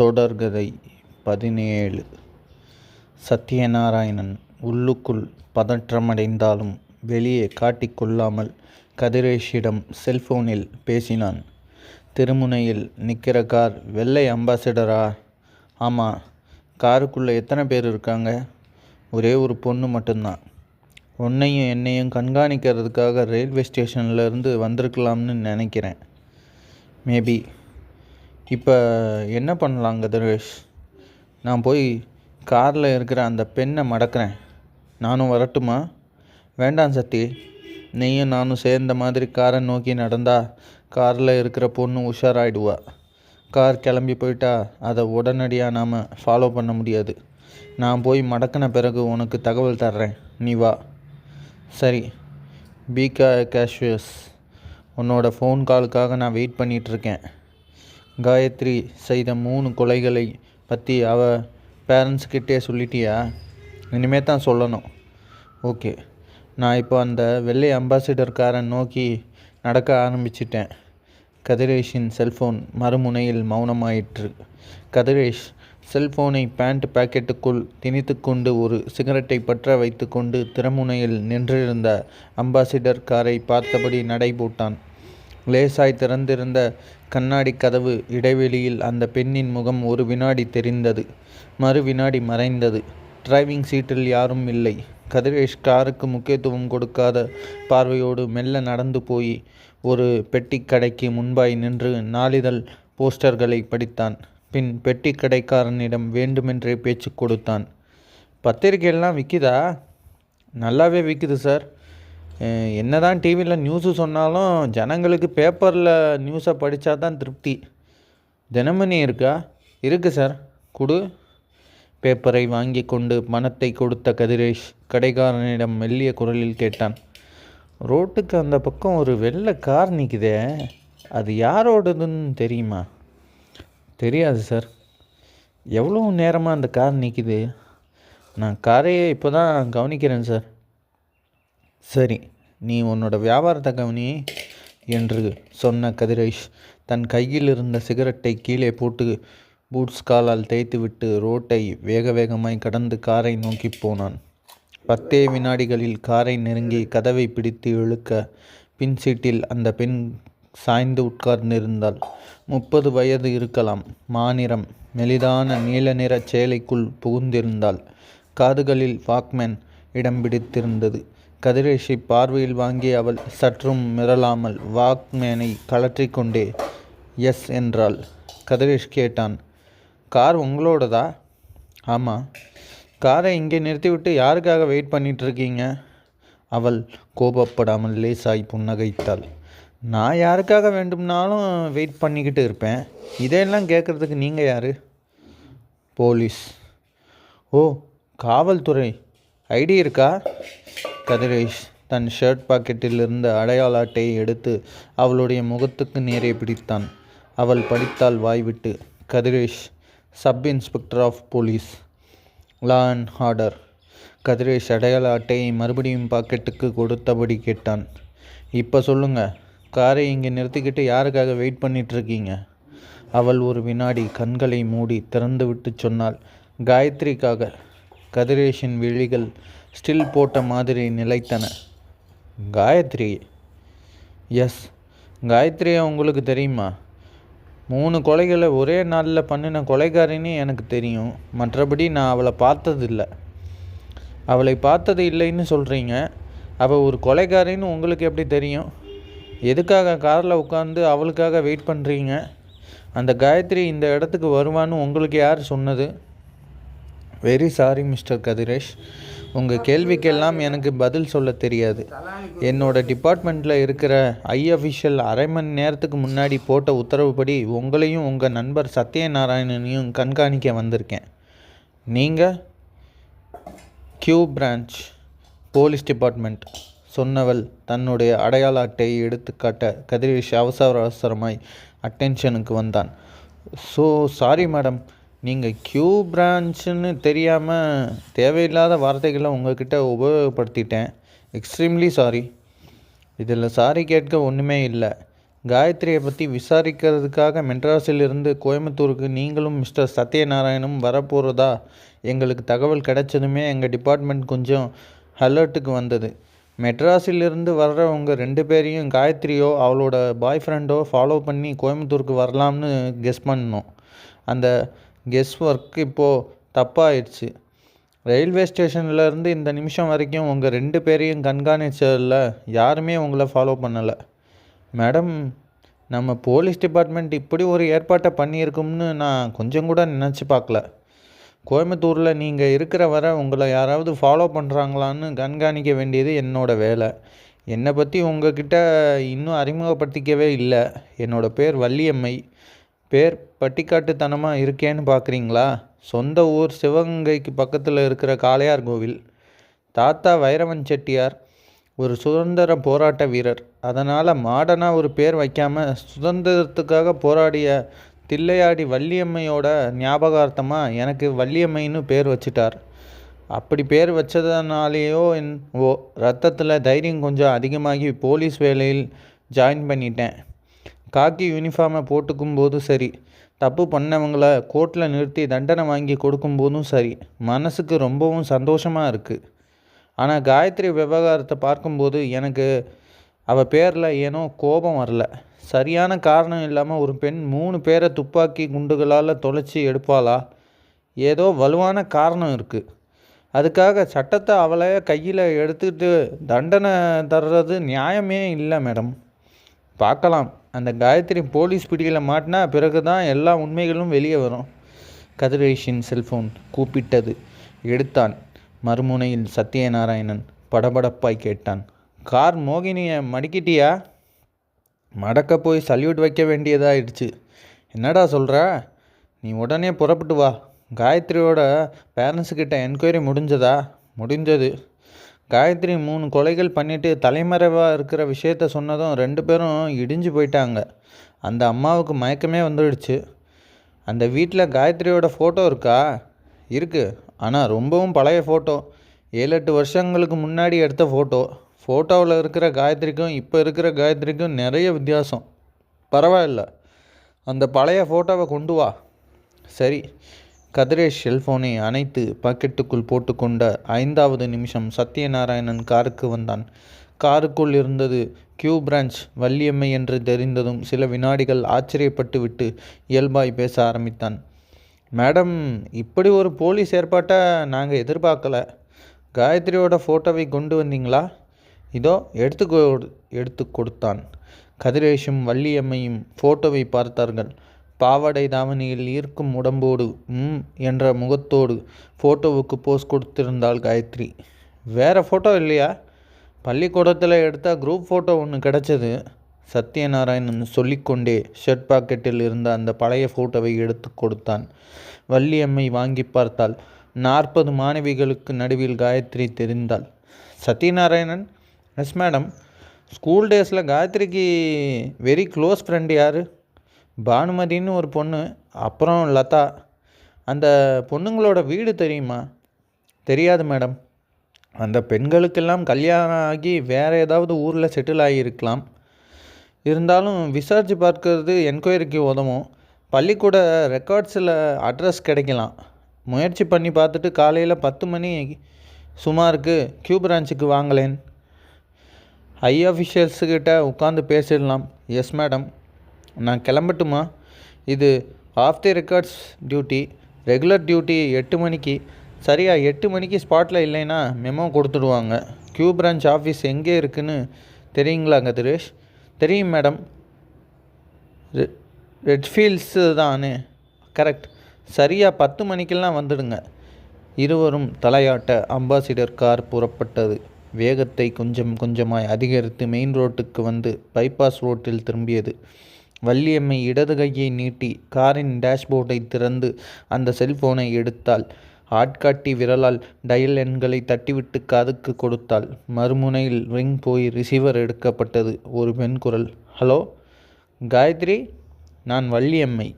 தொடர்கதை பதினேழு. சத்யநாராயணன் உள்ளுக்குள் பதற்றமடைந்தாலும் வெளியே காட்டிக்கொள்ளாமல் கதிரேஷிடம் செல்போனில் பேசினான். திருமுனையில் நிற்கிற கார் வெள்ளை அம்பாசிடரா? ஆமாம் காருக்குள்ளே எத்தனை பேர் இருக்காங்க? ஒரே ஒரு பொண்ணு மட்டும்தான். உன்னையும் என்னையும் கண்காணிக்கிறதுக்காக ரயில்வே ஸ்டேஷன்லேருந்து வந்திருக்கலாம்னு நினைக்கிறேன். மேபி இப்போ என்ன பண்ணலாங்க தர்வேஷ் நான் போய் காரில் இருக்கிற அந்த பெண்ணை மடக்கிறேன். நானும் வரட்டுமா? வேண்டாம் சத்தி. நீயும் நானும் சேர்ந்த மாதிரி காரை நோக்கி நடந்தா காரில் இருக்கிற பொண்ணு உஷாராயிடுவா. கார் கிளம்பி போயிட்டா அதை உடனடியாக நாம் ஃபாலோ பண்ண முடியாது. நான் போய் மடக்கின பிறகு உனக்கு தகவல் தர்றேன். நீ வா. சரி. பி கா கேஷ்வியஸ் உன்னோட ஃபோன் காலுக்காக நான் வெயிட் பண்ணிகிட்ருக்கேன் காயத்ரி செய்த மூணு கொலைகளை பற்றி அவ பேரண்ட்ஸ்கிட்டே சொல்லிட்டியா? இனிமே தான் சொல்லணும். ஓகே நான் இப்போ அந்த வெள்ளை அம்பாசிடர் காரை நோக்கி நடக்க ஆரம்பிச்சிட்டேன். கதிரேஷின் செல்ஃபோன் மறுமுனையில் மௌனமாயிற்று. கதிரேஷ் செல்போனை பேண்ட் பாக்கெட்டுக்குள் திணித்து கொண்டு ஒரு சிகரெட்டை பற்ற வைத்துக்கொண்டு திறமுனையில் நின்றிருந்த அம்பாசிடர் காரை பார்த்தபடி நடைபோட்டான் லேசாய் திறந்திருந்த கண்ணாடி கதவு இடைவெளியில் அந்த பெண்ணின் முகம் ஒரு வினாடி தெரிந்தது மறு வினாடி மறைந்தது. டிரைவிங் சீட்டில் யாரும் இல்லை. கதிரேஷ் காருக்கு முக்கியத்துவம் கொடுக்காத பார்வையோடு மெல்ல நடந்து போய் ஒரு பெட்டி கடைக்கு முன்பாய் நின்று நாளிதழ் போஸ்டர்களை படித்தான். பின் பெட்டி கடைக்காரனிடம் வேண்டுமென்றே பேச்சு கொடுத்தான். பத்திரிக்கையெல்லாம் விற்கிதா நல்லாவே விற்கிது சார். என்ன என்னதான் டிவியில் நியூஸு சொன்னாலும் ஜனங்களுக்கு பேப்பரில் நியூஸை படித்தா தான் திருப்தி. தினமணி இருக்கா? இருக்குது சார் கொடு. பேப்பரை வாங்கி கொண்டு மனத்தை கொடுத்த கதிரேஷ் கடைக்காரனிடம் மெல்லிய குரலில் கேட்டான். ரோட்டுக்கு அந்த பக்கம் ஒரு வெள்ளை கார் நிற்குதே அது யாரோடதுன்னு தெரியுமா? தெரியாது சார் எவ்வளோ நேரமாக அந்த கார் நிற்கிது நான் காரையே இப்போ தான் கவனிக்கிறேன் சார் சரி நீ உன்னோட வியாபாரத்தை கவனி என்று சொன்ன கதிரேஷ் தன் கையில் இருந்த சிகரெட்டை கீழே போட்டு பூட்ஸ் காலால் தேய்த்துவிட்டு ரோட்டை வேக வேகமாய் கடந்து காரை நோக்கி போனான். பத்தே வினாடிகளில் காரை நெருங்கி கதவை பிடித்து இழுக்க பின் சீட்டில் அந்த பெண் சாய்ந்து உட்கார்ந்திருந்தாள். முப்பது வயது இருக்கலாம். மாநிறம் மெலிதான நீல நிற சேலைக்குள் புகுந்திருந்தாள். காதுகளில் வாக்மேன் இடம் பிடித்திருந்தது. கதிரேஷை பார்வையில் வாங்கி அவள் சற்றும் மிரளாமல் வாக்மேனை கழற்றிக்கொண்டே எஸ் என்றாள். கதிரேஷ் கேட்டான். கார் உங்களோடதா? ஆமாம் காரை இங்கே நிறுத்திவிட்டு யாருக்காக வெயிட் பண்ணிகிட்ருக்கீங்க அவள் கோபப்படாமல் லேசாய் புன்னகைத்தாள். நான் யாருக்காக வேண்டும்னாலும் வெயிட் பண்ணிக்கிட்டு இருப்பேன். இதையெல்லாம் கேட்குறதுக்கு நீங்கள் யார்? போலீஸ். ஓ காவல்துறை. ஐடி இருக்கா? கதிரேஷ் தன் ஷர்ட் பாக்கெட்டில் இருந்த அடையாள அட்டையை எடுத்து அவளுடைய முகத்துக்கு நேரே பிடித்தான். அவள் படித்தாள் வாய்விட்டு Kathiresh sub inspector of police law and order Kathiresh அடையாள அட்டையை மறுபடியும் பாக்கெட்டுக்கு கொடுத்தபடி கேட்டான். இப்போ சொல்லுங்க காரை இங்கே நிறுத்திக்கிட்டு யாருக்காக வெயிட் பண்ணிகிட்ருக்கீங்க அவள் ஒரு வினாடி கண்களை மூடி திறந்துவிட்டு சொன்னாள். காயத்ரிக்காக. கதிரேஷின் விழிகள் ஸ்டில் போட்ட மாதிரி நிலைத்தன. காயத்ரி. எஸ். காயத்ரியை உங்களுக்கு தெரியுமா? மூணு கொலைகளை ஒரே நாளில் பண்ணின கொலைகாரின்னு எனக்கு தெரியும். மற்றபடி நான் அவளை பார்த்ததில்லை. அவளை பார்த்தது இல்லைன்னு சொல்கிறீங்க அவள் ஒரு கொலைகாரின்னு உங்களுக்கு எப்படி தெரியும்? எதுக்காக காரில் உட்காந்து அவளுக்காக வெயிட் பண்ணுறீங்க அந்த காயத்ரி இந்த இடத்துக்கு வருவான்னு உங்களுக்கு யார் சொன்னது? Very sorry Mr Kathiresh. உங்கள் கேள்விக்கெல்லாம் எனக்கு பதில் சொல்ல தெரியாது. என்னோட டிபார்ட்மெண்ட்டில் இருக்கிற ஐ அஃபிஷியல் அரை மணி நேரத்துக்கு முன்னாடி போட்ட உத்தரவுப்படி உங்களையும் உங்கள் நண்பர் சத்யநாராயணனையும் கண்காணிக்க வந்திருக்கேன். நீங்கள் கியூ பிரான்ச் போலீஸ் டிபார்ட்மெண்ட் சொன்னவள் தன்னுடைய அடையாள அட்டையை எடுத்துக்காட்ட கதிரேஷ் அவசர அவசரமாய் அட்டென்ஷனுக்கு வந்தான். ஸோ சாரி மேடம் நீங்கள் க்யூ பிரான்ச்சுன்னு தெரியாமல் தேவையில்லாத வார்த்தைகளை உங்ககிட்ட உபயோகப்படுத்திட்டேன். எக்ஸ்ட்ரீம்லி சாரி இதில் சாரி கேட்க ஒன்றுமே இல்லை. காயத்ரியை பற்றி விசாரிக்கிறதுக்காக மெட்ராஸிலிருந்து கோயம்புத்தூருக்கு நீங்களும் மிஸ்டர் சத்யநாராயணும் வரப்போகிறதா எங்களுக்கு தகவல் கிடைச்சதுமே எங்கள் டிபார்ட்மெண்ட் கொஞ்சம் அலர்ட்டுக்கு வந்தது. மெட்ராஸிலிருந்து வர்றவங்க ரெண்டு பேரையும் காயத்ரியோ அவளோட பாய் ஃப்ரெண்டோ ஃபாலோ பண்ணி கோயம்புத்தூருக்கு வரலாம்னு கெஸ் பண்ணோம். அந்த கெஸ் ஒர்க் இப்போது தப்பாயிடுச்சு ரயில்வே ஸ்டேஷன்லேருந்து இந்த நிமிஷம் வரைக்கும் உங்கள் ரெண்டு பேரையும் கண்காணிச்சதில் யாருமே உங்களை ஃபாலோ பண்ணலை. மேடம் நம்ம போலீஸ் டிபார்ட்மெண்ட் இப்படி ஒரு ஏற்பாட்டை பண்ணியிருக்கும்னு நான் கொஞ்சம் கூட நினச்சி பார்க்கல. கோயம்புத்தூரில் நீங்கள் இருக்கிற வரை உங்களை யாராவது ஃபாலோ பண்ணுறாங்களான்னு கண்காணிக்க வேண்டியது என்னோடய வேலை. என்னை பற்றி உங்ககிட்ட இன்னும் அறிமுகப்படுத்திக்கவே இல்லை. என்னோடய பேர் வள்ளியம்மை. பேர் பட்டிக்காட்டுத்தனமாக இருக்கேன்னு பார்க்குறீங்களா சொந்த ஊர் சிவகங்கைக்கு பக்கத்தில் இருக்கிற காளையார் கோவில். தாத்தா வைரவன் செட்டியார் ஒரு சுதந்திர போராட்ட வீரர். அதனால் மாடனாக ஒரு பேர் வைக்காமல் சுதந்திரத்துக்காக போராடிய தில்லையாடி வள்ளியம்மையோட ஞாபகார்த்தமாக எனக்கு வள்ளியம்மைன்னு பேர் வச்சிட்டார். அப்படி பேர் வச்சதுனாலேயோ என் ஓ ரத்தத்தில் தைரியம் கொஞ்சம் அதிகமாகி போலீஸ் வேலையில் ஜாயின் பண்ணிட்டேன். காக்கி யூனிஃபார்மை போட்டுக்கும் போதும் சரி. தப்பு பண்ணவங்கள கோர்ட்டில் நிறுத்தி தண்டனை வாங்கி கொடுக்கும் போதும் சரி. மனசுக்கு ரொம்பவும் சந்தோஷமாக இருக்குது ஆனால் காயத்ரி விவகாரத்தை பார்க்கும்போது எனக்கு அவள் பேரில் ஏனோ கோபம் வரல. சரியான காரணம் இல்லாமல் ஒரு பெண் மூணு பேரை துப்பாக்கி குண்டுகளால் தொலைச்சி எடுப்பாளா? ஏதோ வலுவான காரணம் இருக்குது அதுக்காக சட்டத்தை அவளை கையில் எடுத்துக்கிட்டு தண்டனை தர்றது நியாயமே இல்லை மேடம். பார்க்கலாம். அந்த காயத்ரி போலீஸ் பிடியில் மாட்டினா பிறகு தான் எல்லா உண்மைகளும் வெளியே வரும். கதிரேஷின் செல்ஃபோன் கூப்பிட்டது. எடுத்தான். மறுமுனையில் சத்யநாராயணன் படபடப்பாய் கேட்டான். கார் மோகினியை மடிக்கிட்டியா? மடக்க போய் சல்யூட் வைக்க வேண்டியதாகிடுச்சு என்னடா சொல்கிற நீ உடனே புறப்பட்டு வா. காயத்ரியோட பேரண்ட்ஸுக்கிட்ட என்கொயரி முடிஞ்சதா? முடிஞ்சது. காயத்ரி மூணு கொலைகள் பண்ணிவிட்டு தலைமறைவாக இருக்கிற விஷயத்த சொன்னதும் ரெண்டு பேரும் இடிஞ்சு போயிட்டாங்க. அந்த அம்மாவுக்கு மயக்கமே வந்துடுச்சு. அந்த வீட்டில் காயத்ரியோட ஃபோட்டோ இருக்கா? இருக்குது ஆனால் ரொம்பவும் பழைய ஃபோட்டோ ஏழு எட்டு வருஷங்களுக்கு முன்னாடி எடுத்த ஃபோட்டோ ஃபோட்டோவில் இருக்கிற காயத்ரிக்கும் இப்போ இருக்கிற காயத்ரிக்கும் நிறைய வித்தியாசம். பரவாயில்ல. அந்த பழைய ஃபோட்டோவை கொண்டு வா. சரி. கதிரேஷ் செல்போனை அணைத்து பாக்கெட்டுக்குள் போட்டுக்கொண்ட ஐந்தாவது நிமிஷம் சத்யநாராயணன் காருக்கு வந்தான். காருக்குள் இருந்தது கியூ பிரான்ச் வள்ளியம்மை என்று தெரிந்ததும் சில வினாடிகள் ஆச்சரியப்பட்டு விட்டு இயல்பாய் பேச ஆரம்பித்தான். மேடம் இப்படி ஒரு போலீஸ் ஏற்பாட்டை நாங்கள் எதிர்பார்க்கல. காயத்ரியோட ஃபோட்டோவை கொண்டு வந்தீங்களா? இதோ எடுத்து எடுத்து கொடுத்தான். கதிரேஷும் வள்ளியம்மையும் ஃபோட்டோவை பார்த்தார்கள். பாவாடை தாவணியில் ஈர்க்கும் உடம்போடு ம் என்ற முகத்தோடு ஃபோட்டோவுக்கு போஸ் கொடுத்திருந்தாள் காயத்ரி. வேறு ஃபோட்டோ இல்லையா? பள்ளிக்கூடத்தில் எடுத்தால் குரூப் ஃபோட்டோ ஒன்று கிடச்சது. சத்யநாராயணன் சொல்லிக்கொண்டே ஷர்ட் பாக்கெட்டில் இருந்த அந்த பழைய ஃபோட்டோவை எடுத்து கொடுத்தான். வள்ளியம்மை வாங்கி பார்த்தாள். நாற்பது மாணவிகளுக்கு நடுவில் காயத்ரி தெரிந்தாள். சத்யநாராயணன் எஸ் மேடம் ஸ்கூல் டேஸில் காயத்ரிக்கு வெரி க்ளோஸ் ஃப்ரெண்ட் யார்? பானுமதின்னு ஒரு பொண்ணு அப்புறம் லதா. அந்த பொண்ணுங்களோட வீடு தெரியுமா? தெரியாது மேடம். அந்த பெண்களுக்கெல்லாம் கல்யாணம் ஆகி வேறு ஏதாவது ஊரில் செட்டில் ஆகியிருக்கலாம். இருந்தாலும் விசாரித்து பார்க்கறது என்கொயரிக்கு உதவும். பள்ளிக்கூட ரெக்கார்ட்ஸில் அட்ரஸ் கிடைக்கலாம். முயற்சி பண்ணி பார்த்துட்டு காலையில் பத்து மணி சுமாருக்கு கியூ பிரான்ச்சுக்கு வாங்கலேன் ஹை ஆஃபிஷியல்ஸுக்கிட்ட உட்காந்து பேசிடலாம். எஸ் மேடம் நான் கிளம்பட்டுமா? இது off the records duty regular duty எட்டு மணிக்கு. சரியா எட்டு மணிக்கு ஸ்பாட்டில் இல்லைன்னா மெமோ கொடுத்துடுவாங்க. கியூ பிரான்ச் ஆஃபீஸ் எங்கே இருக்குன்னு தெரியுங்களாங்க திரேஷ்? தெரியும் மேடம் ரெட்ஃபீல்ட்ஸு தானே. கரெக்ட் சரியாக பத்து மணிக்கெல்லாம் வந்துடுங்க. இருவரும் தலையாட்ட அம்பாசிடர் கார் புறப்பட்டது. வேகத்தை கொஞ்சம் கொஞ்சமாய் அதிகரித்து மெயின் ரோட்டுக்கு வந்து பைபாஸ் ரோட்டில் திரும்பியது. வள்ளியம்மை இடது கையை நீட்டி காரின் டேஷ்போர்டை திறந்து அந்த செல்போனை எடுத்தாள். ஆட்காட்டி விரலால் டயல் எண்களை தட்டிவிட்டு காதுக்கு கொடுத்தாள். மறுமுனையில் ரிங் போய் ரிசீவர் எடுக்கப்பட்டது. ஒரு பெண் குரல் ஹலோ காயத்ரி? நான் வள்ளியம்மை.